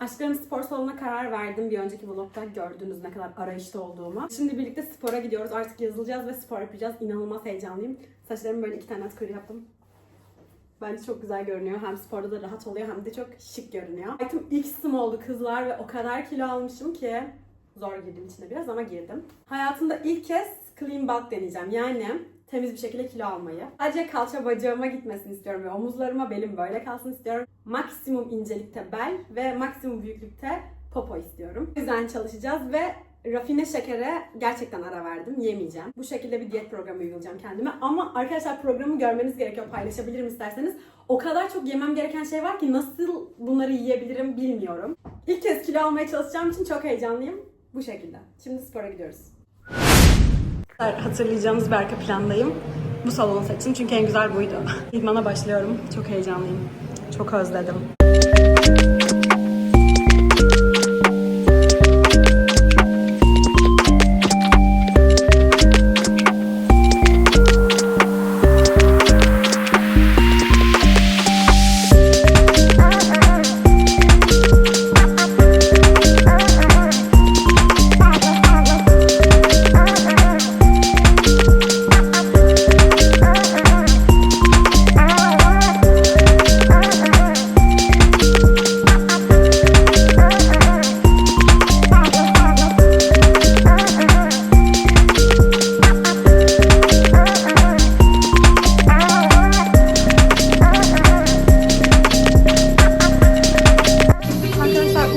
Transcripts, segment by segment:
Aşklarım spor salonuna karar verdim. Bir önceki vlogda gördünüz ne kadar arayışta olduğumu. Şimdi birlikte spora gidiyoruz. Artık yazılacağız ve spor yapacağız. İnanılmaz heyecanlıyım. Saçlarımı böyle iki tane atkırı yaptım. Bence çok güzel görünüyor. Hem sporda da rahat oluyor hem de çok şık görünüyor. İlk sım oldu kızlar ve o kadar kilo almışım ki zor girdim içine biraz ama girdim. Hayatımda ilk kez clean bulk deneyeceğim. Yani temiz bir şekilde kilo almayı. Sadece kalça bacağıma gitmesini istiyorum ve omuzlarıma belim böyle kalsın istiyorum. Maksimum incelikte bel ve maksimum büyüklükte popo istiyorum. O yüzden çalışacağız ve rafine şekere gerçekten ara verdim. Yemeyeceğim. Bu şekilde bir diyet programı uygulayacağım kendime. Ama arkadaşlar programı görmeniz gerekiyor. Paylaşabilirim isterseniz. O kadar çok yemem gereken şey var ki nasıl bunları yiyebilirim bilmiyorum. İlk kez kilo almaya çalışacağım için çok heyecanlıyım. Bu şekilde. Şimdi spora gidiyoruz. Hatırlayacağınız bir arka plandayım. Bu salonu seçin çünkü en güzel buydu. İdmana başlıyorum. Çok heyecanlıyım. Çok özledim.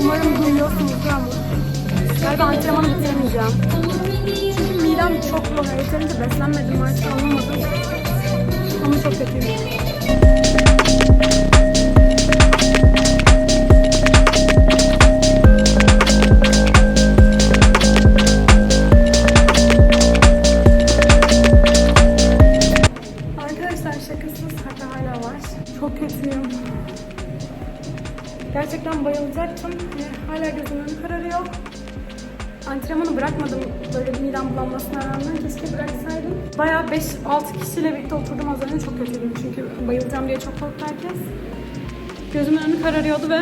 Umarım duyuyorsunuzdur ama galiba antrenmanı bitiremeyeceğim. Çünkü midem çok bulanıyor. Yeterince beslenmedim artık anlamadım. Ama çok kötüyüm. Antrenmanı bırakmadım böyle midem bulanmasına rağmen. Keşke bıraksaydım. Bayağı 5-6 kişiyle birlikte oturdum az önce. Çok kötüydüm çünkü bayılacağım diye çok korktu herkes. Gözümün önü kararıyordu ve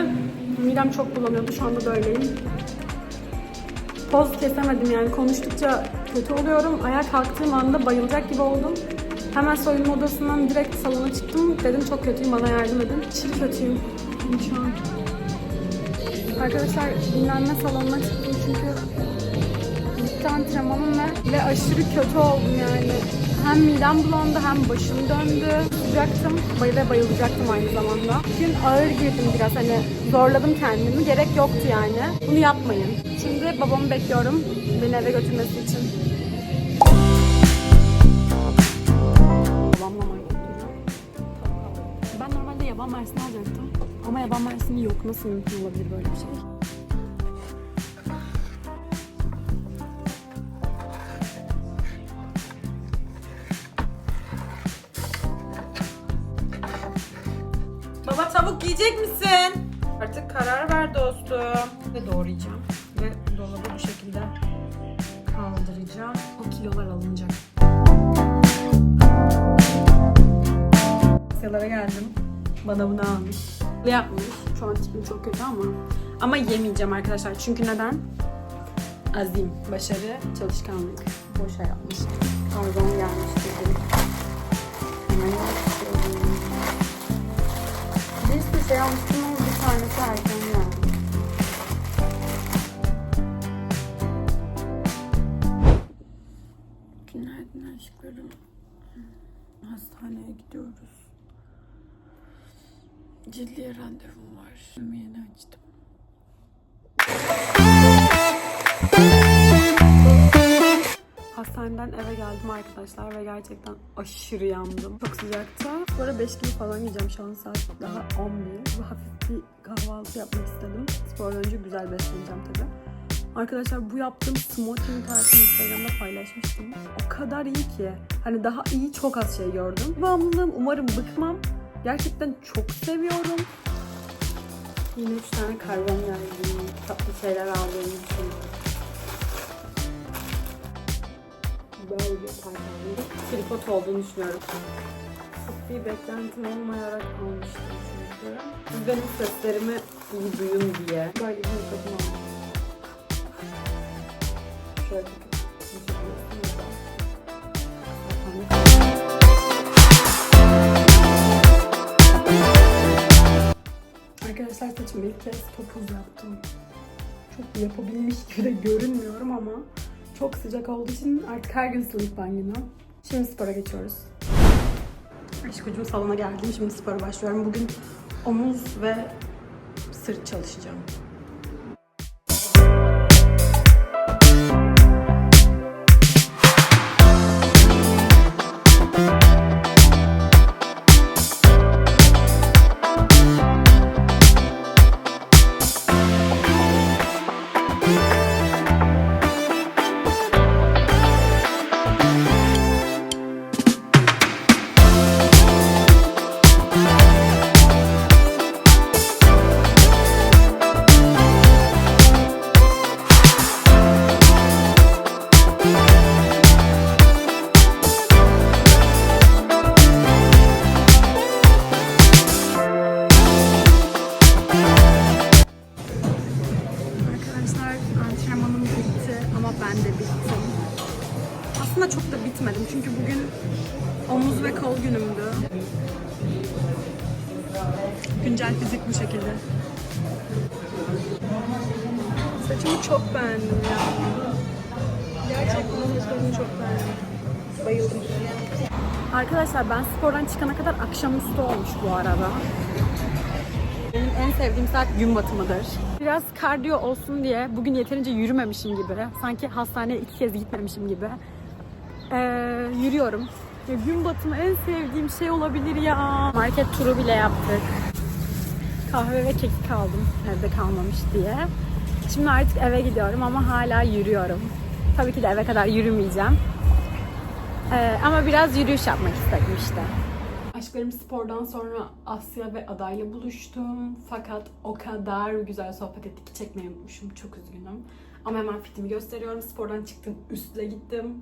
midem çok bulanıyordu. Şu anda böyleyim. Poz kesemedim yani. Konuştukça kötü oluyorum. Ayağa kalktığım anda bayılacak gibi oldum. Hemen soyunma odasından direkt salona çıktım. Dedim çok kötüyüm bana yardım edin. Aşırı kötüyüm şu an. Arkadaşlar dinlenme salonuna çıktım çünkü bitti antrenmanım ve, aşırı kötü oldum yani. Hem midem bulandı hem başım döndü. Bay- ve bayılacaktım aynı zamanda. Bugün ağır girdim biraz hani zorladım kendimi. Gerek yoktu yani. Bunu yapmayın. Şimdi babamı bekliyorum beni eve götürmesi için. Babamla duruyor. Ben normalde yaban mersini alacaktım. Ama yaban mersini yok. Nasıl mümkün olabilir böyle bir şey? Baba tavuk yiyecek misin? Artık karar ver dostum. Ve doğrayacağım. Ve dolabı bu şekilde kaldıracağım. O kilolar alınacak. Asyalara geldim. Bana bunu almış. Ne yapmış? Şu an tipim çok kötü ama. Ama yemeyeceğim arkadaşlar. Çünkü neden? Azim, başarı, çalışkanlık. Boşa yapmış. Pardon gelmiş Günaydın aşklarım. Hastaneye gidiyoruz. Cildiye randevum var. Yeni açtım. Hastaneden eve geldim arkadaşlar ve gerçekten aşırı yandım. Çok sıcaktı. Sonra 5 gibi falan yiyeceğim şu an saat daha 11. Bu hafif bir kahvaltı yapmak istedim. Spordan önce güzel besleneceğim tabii. Arkadaşlar bu yaptığım smoking tarifini Instagram'da paylaşmıştım. O kadar iyi ki. Hani daha iyi çok az şey gördüm. Bağımlılığım umarım bıkmam. Gerçekten çok seviyorum. Yine 3 tane karbon geldi. Tatlı şeyler aldığım için. Böyle bir karbon. Tripod olduğunu düşünüyorum. Bir beklentim olmayarak almıştım çünkü. Siz benim seslerimi iyi duyun diye. Böyle bir mikrofon. Şöyle Arkadaşlar saçımı ilk kez topuz yaptım. Çok yapabilmiş gibi de görünmüyorum ama çok sıcak olduğu için artık her gün sleep günü. Şimdi spora geçiyoruz. Aşkıcım salona geldim. Şimdi spora başlıyorum. Bugün omuz ve sırt çalışacağım. Ben de bittim. Aslında çok da bitmedim çünkü bugün omuz ve kol günümdü. Güncel fizik bu şekilde. Saçımı çok beğendim ya. Gerçekten saçımı çok beğendim. Bayıldım. Arkadaşlar ben spordan çıkana kadar akşamüstü olmuş bu arada. Benim en sevdiğim saat gün batımıdır. Biraz kardiyo olsun diye bugün yeterince yürümemişim gibi. Sanki hastaneye iki kez gitmemişim gibi. Ee, yürüyorum. Ya gün batımı en sevdiğim şey olabilir ya. Market turu bile yaptık. Kahve ve kekik aldım evde kalmamış diye. Şimdi artık eve gidiyorum ama hala yürüyorum. Tabii ki de eve kadar yürümeyeceğim. Ee, ama biraz yürüyüş yapmak istedim işte. Aşklarım spordan sonra Asya ve Aday'la buluştum. Fakat o kadar güzel sohbet ettik ki çekmeyi unutmuşum. Çok üzgünüm. Ama hemen fitimi gösteriyorum. Spordan çıktım, üstle gittim.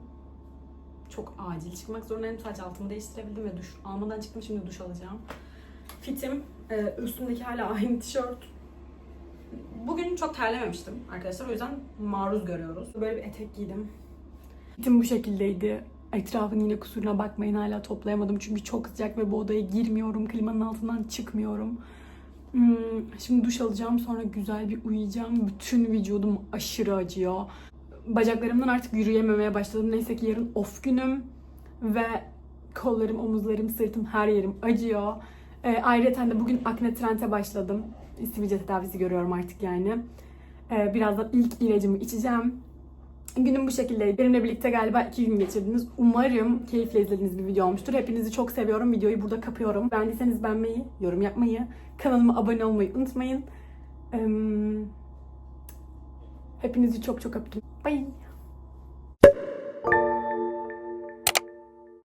Çok acil çıkmak zorundayım. Sadece altımı değiştirebildim ve duş almadan çıktım. Şimdi duş alacağım. Fitim, e, üstümdeki hala aynı tişört. Bugün çok terlememiştim arkadaşlar. O yüzden maruz görüyoruz. Böyle bir etek giydim. Fitim bu şekildeydi. Etrafın yine kusuruna bakmayın hala toplayamadım çünkü çok sıcak ve bu odaya girmiyorum. Klimanın altından çıkmıyorum. Hmm, şimdi duş alacağım sonra güzel bir uyuyacağım. Bütün vücudum aşırı acıyor. Bacaklarımdan artık yürüyememeye başladım. Neyse ki yarın off günüm ve kollarım, omuzlarım, sırtım her yerim acıyor. Ee, ayrıca de bugün akne trende başladım. Sivilce tedavisi görüyorum artık yani. Ee, birazdan ilk ilacımı içeceğim. Günüm bu şekildeydi. Benimle birlikte galiba iki gün geçirdiniz. Umarım keyifle izlediğiniz bir video olmuştur. Hepinizi çok seviyorum. Videoyu burada kapıyorum. Beğendiyseniz beğenmeyi, yorum yapmayı, kanalıma abone olmayı unutmayın. Hepinizi çok çok öptüm. Bye.